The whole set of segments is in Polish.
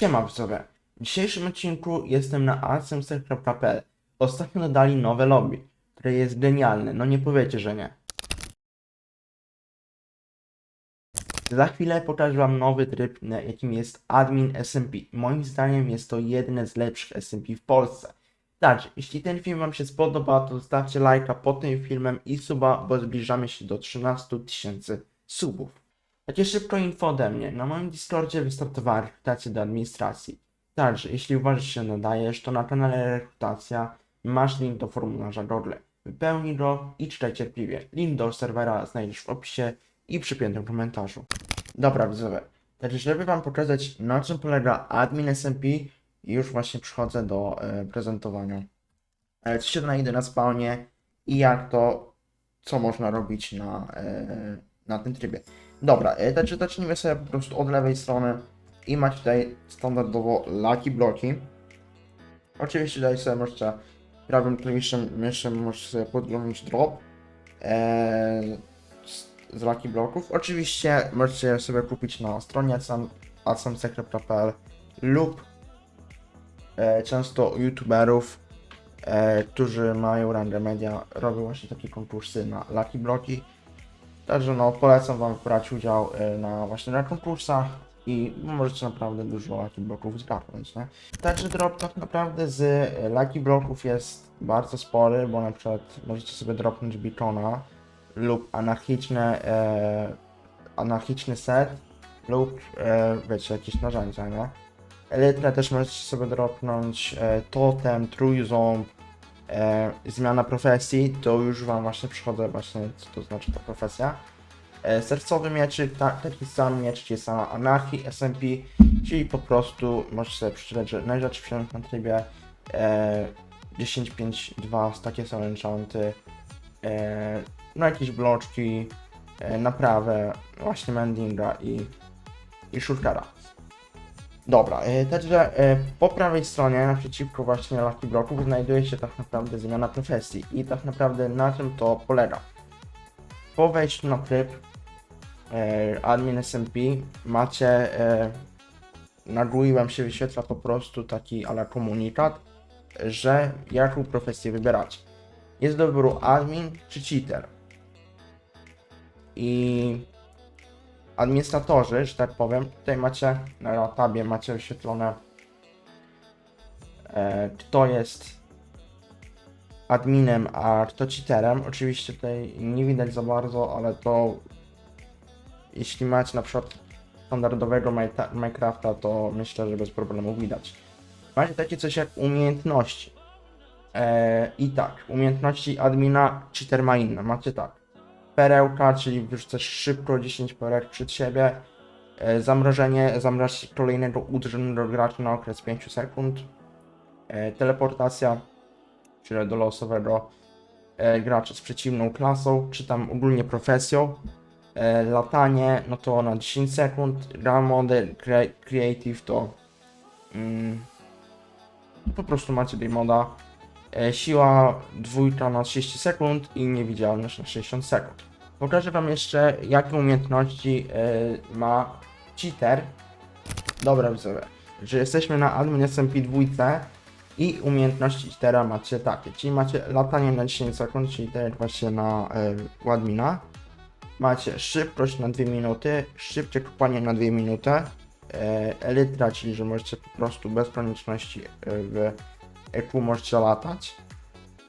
Siema widzowie. W dzisiejszym odcinku jestem na asemsec.pl. Ostatnio dodali nowe lobby, które jest genialne, no nie powiecie, że nie. Za chwilę pokażę wam nowy tryb, jakim jest admin SMP. Moim zdaniem jest to jeden z lepszych SMP w Polsce. Także, jeśli ten film wam się spodoba, to zostawcie lajka pod tym filmem i suba, bo zbliżamy się do 13 tysięcy subów. Takie szybko info ode mnie. Na moim Discordzie wystartowała rekrutacja do administracji. Także, jeśli uważasz, że się nadajesz, to na kanale Rekrutacja masz link do formularza Google. Wypełnij go i czytaj cierpliwie. Link do serwera znajdziesz w opisie i przypiętym komentarzu. Dobra, widzowie. Także, żeby wam pokazać, na czym polega admin SMP, już właśnie przychodzę do e, prezentowania. E, co się znajdzie na spawnie i jak to, co można robić na, e, na tym trybie. Dobra, także zacznijmy sobie po prostu od lewej strony i macie tutaj standardowo lucky bloki. Oczywiście tutaj sobie możecie prawym klawiszem myszy możecie sobie podglądać drop e, z, z lucky bloków. Oczywiście możecie sobie kupić na stronie adsam- adsamsekret.pl lub e, często youtuberów, e, którzy mają rangę media, robią właśnie takie konkursy na lucky bloki. Także no, polecam Wam brać udział e, na właśnie na konkursach i możecie naprawdę dużo Lucky Bloków zgarnąć, nie? Także drop tak naprawdę z e, Lucky Bloków jest bardzo spory, bo na przykład możecie sobie dropnąć Beacona lub anarchiczne, e, anarchiczny set lub e, wiecie, jakieś narzędzia, nie? Elytrę też możecie sobie dropnąć e, Totem, Trójząb, e, zmiana profesji, to już Wam właśnie przychodzę właśnie, co to znaczy ta profesja. E, sercowy mieczyk, ta, taki sam mieczyk jest na anarchii SMP, czyli po prostu możecie sobie przeczytać, że najrzadszy na trybie e, 10.5.2 takie są enchanty, e, no jakieś bloczki, e, naprawę, właśnie mendinga i, i shulkara. Dobra, e, także e, po prawej stronie, naprzeciwko właśnie Lucky Blocków, znajduje się tak naprawdę zmiana profesji i tak naprawdę na czym to polega. Po wejściu na tryb e, admin SMP macie na GUI wam się wyświetla po prostu taki ala komunikat, że jaką profesję wybieracie. Jest do wyboru admin czy cheater. I administratorzy, że tak powiem, tutaj macie na tabie macie wyświetlone e, kto jest adminem, a kto cheaterem. Oczywiście tutaj nie widać za bardzo, ale to jeśli macie na przykład standardowego Minecrafta- Minecrafta, to myślę, że bez problemu widać. Macie takie coś jak umiejętności. E, I tak, umiejętności admina, cheater ma inne. Macie tak perełka, czyli wyrzucasz szybko 10 perełek przed siebie. E, zamrożenie, zamrażasz kolejnego uderzonego gracza na okres 5 sekund. E, teleportacja, czyli do losowego e, gracza z przeciwną klasą, czy tam ogólnie profesją. Latanie, no to na 10 sekund. Gra mody, cre creative to mm, po prostu macie tej moda. E, siła dwójka na 30 sekund i niewidzialność na 60 sekund. Pokażę Wam jeszcze, jakie umiejętności e, ma cheater. Dobra, widzowie, że jesteśmy na admin SMP 2 i umiejętności cheatera macie takie, czyli macie latanie na 10 sekund, czyli tak jak właśnie na e, admina. Macie szybkość na 2 minuty, szybkie kopanie na 2 minuty, e, elytra, czyli że możecie po prostu bez konieczności w EQ możecie latać.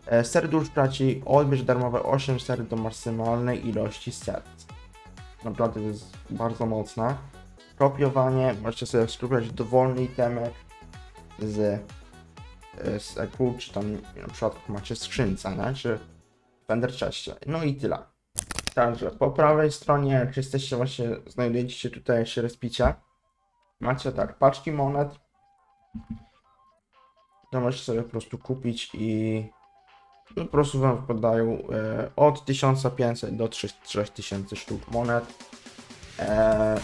E, Serduszka, czyli odbierz darmowe 8 serc do maksymalnej ilości serc. Naprawdę to jest bardzo mocne. Kopiowanie, możecie sobie skupiać dowolny itemek z, e, z EQ, czy tam na przykład macie skrzynce, nie? czy w Enderchestie. No i tyle. Także po prawej stronie, jak jesteście właśnie, znajdujecie się tutaj, się respicie, macie tak, paczki monet, to możecie sobie po prostu kupić i no, po prostu wam podają e, od 1500 do 3 3000 sztuk monet. E,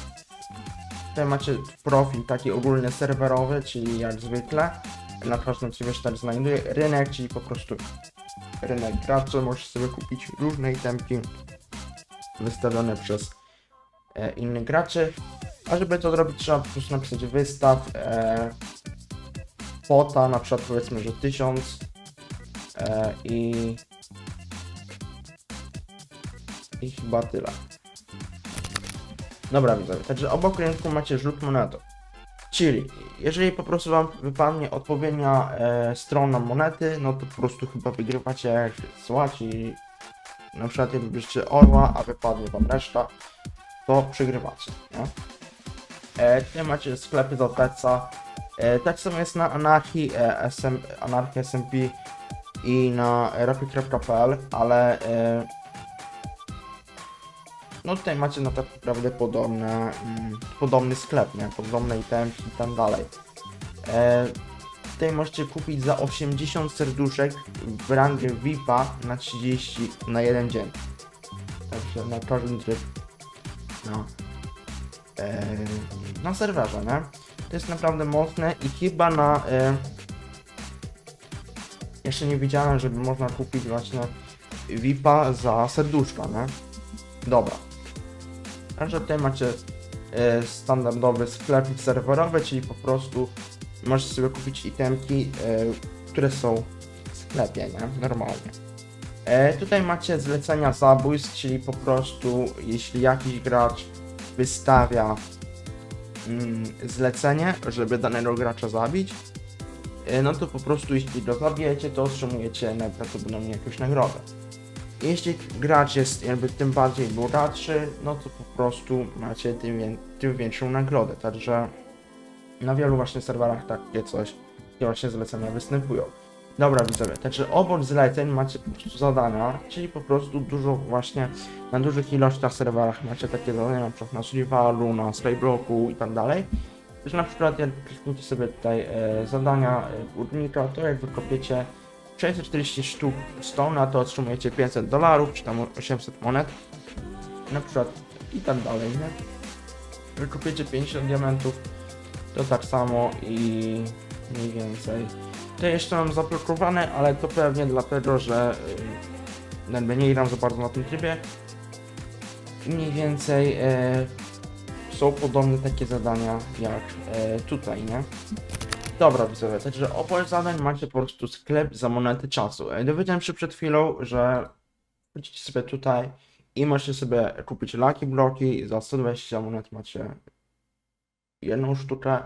tutaj macie profil taki ogólny serwerowy, czyli jak zwykle. Na każdym sobie się tak znajduje rynek, czyli po prostu rynek graczy. Możecie sobie kupić różne itemki wystawione przez e, innych graczy. A żeby to zrobić, trzeba po prostu napisać wystaw e, kwota, na przykład powiedzmy, że 1000 e, i i chyba tyle. Dobra widzowie, także obok rynku macie rzut monetą. Czyli, jeżeli po prostu wam wypadnie odpowiednia e, strona monety, no to po prostu chyba wygrywacie jak słać na przykład jak bierzecie orła, a wypadnie wam reszta, to przegrywacie, nie? E, tutaj macie sklepy do Teca. E, tak samo jest na Anarchii, e, SM, Anarchii SMP i na rapid.pl, ale e, no tutaj macie na naprawdę podobne, mm, podobny sklep, nie? Podobne itemki i tam dalej. Tutaj możecie kupić za 80 serduszek w rangę VIPa na 30 na jeden dzień. Także na każdy tryb. No. E, na serwerze, nie? Jest naprawdę mocne i chyba na... E, jeszcze nie widziałem, żeby można kupić właśnie VIPa za serduszka, nie? Dobra. Także tutaj macie e, standardowy sklepik serwerowy, czyli po prostu możecie sobie kupić itemki, e, które są w sklepie, nie? Normalnie. Tutaj macie zlecenia zabójstw, czyli po prostu jeśli jakiś gracz wystawia mm, zlecenie, żeby danego gracza zabić, e, no to po prostu jeśli go zabijecie, to otrzymujecie najprawdopodobniej jakąś nagrodę. Jeśli gracz jest jakby tym bardziej bogatszy, no to po prostu macie tym, tym większą nagrodę, także na wielu właśnie serwerach takie coś, takie właśnie zlecenia występują. Dobra widzowie, także obok zleceń macie po prostu zadania, czyli po prostu dużo właśnie na dużych ilościach serwerach macie takie zadania, na przykład na Survivalu, na Skyblocku i tak dalej. Że na przykład jak klikniecie sobie tutaj e, zadania e, górnika, to jak wykopiecie 640 sztuk stone, to otrzymujecie 500 dolarów, czy tam 800 monet. Na przykład i tak dalej, nie? Wykupiecie 50 diamentów, to tak samo i mniej więcej. To jeszcze mam zablokowane, ale to pewnie dlatego, że yy, jakby nie gram za bardzo na tym trybie. Mniej więcej e, są podobne takie zadania jak e, tutaj, nie? Dobra, widzowie, także oprócz zadań macie po prostu sklep za monety czasu. E, Dowiedziałem się przed chwilą, że wchodzicie sobie tutaj i możecie sobie kupić Lucky Bloki, za 120 monet macie jedną sztukę,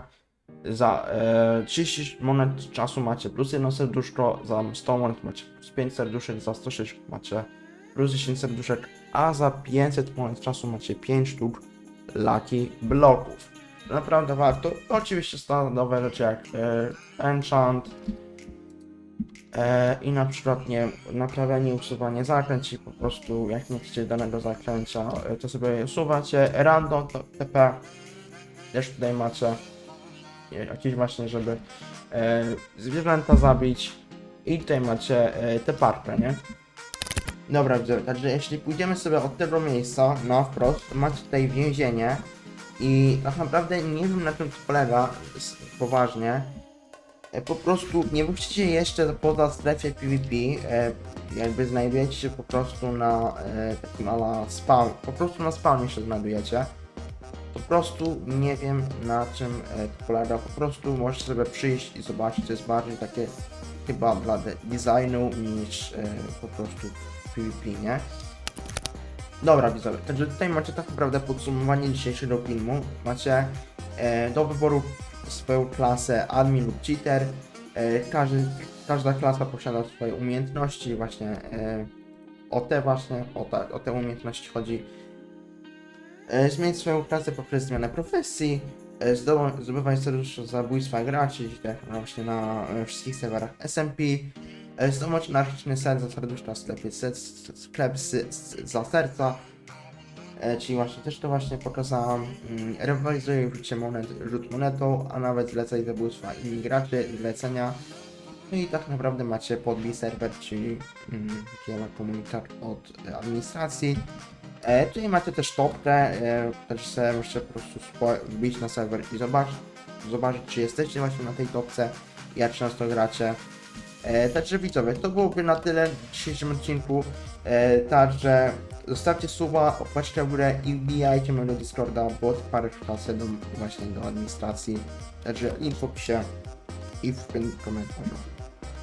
za e, 30 monet czasu macie plus jedno serduszko, za 100 monet macie plus 5 serduszek, za 160 macie plus 10 serduszek, a za 500 monet czasu macie 5 sztuk Lucky Bloków naprawdę warto. Oczywiście standardowe rzeczy jak e, enchant e, i na przykład nie naprawianie usuwanie zaklęć i po prostu jak nie chcecie danego zaklęcia e, to sobie usuwacie. Random TP też tutaj macie jakieś właśnie, żeby e, zwierzęta zabić i tutaj macie e, tę parkę, nie? Dobra, widzowie, także jeśli pójdziemy sobie od tego miejsca na wprost, macie tutaj więzienie i tak naprawdę nie wiem na czym to polega poważnie. E, Po prostu nie musicie jeszcze poza strefie PvP, e, jakby znajdujecie się po prostu na e, takim ala spawn, po prostu na spawnie się znajdujecie. Po prostu nie wiem na czym e, to polega, po prostu możecie sobie przyjść i zobaczyć, to jest bardziej takie chyba dla de- designu niż e, po prostu PvP, nie? Dobra widzowie, także tutaj macie tak naprawdę podsumowanie dzisiejszego filmu. Macie e, do wyboru swoją klasę admin lub cheater. E, każdy, każda klasa posiada swoje umiejętności, właśnie e, o te właśnie, o o te umiejętności chodzi. E, zmienić swoją klasę poprzez zmianę profesji, e, zdobywać serduszko zabójstwa graczy, tak właśnie na e, wszystkich serwerach SMP, zdobywać anarchiczny ser za serduszka w sklepie, se- s- sklep za serca, czyli właśnie też to właśnie pokazałam, mm, rywalizuje rzucie monet, rzut monetą, a nawet zlecaj zabójstwa inni graczy, zlecenia, no i tak naprawdę macie podbij serwer, czyli mm, komunikat od administracji. E, tutaj macie też topkę, e, też sobie możecie po prostu wbić na serwer i zobaczyć, zobaczyć czy jesteście właśnie na tej topce, jak często gracie. E, także widzowie, to byłoby na tyle w dzisiejszym odcinku. E, także zostawcie suba, opatrzcie w górę i wbijajcie mojego Discorda, bo parę kasę do, właśnie do administracji. Także link w opisie i w komentarzu.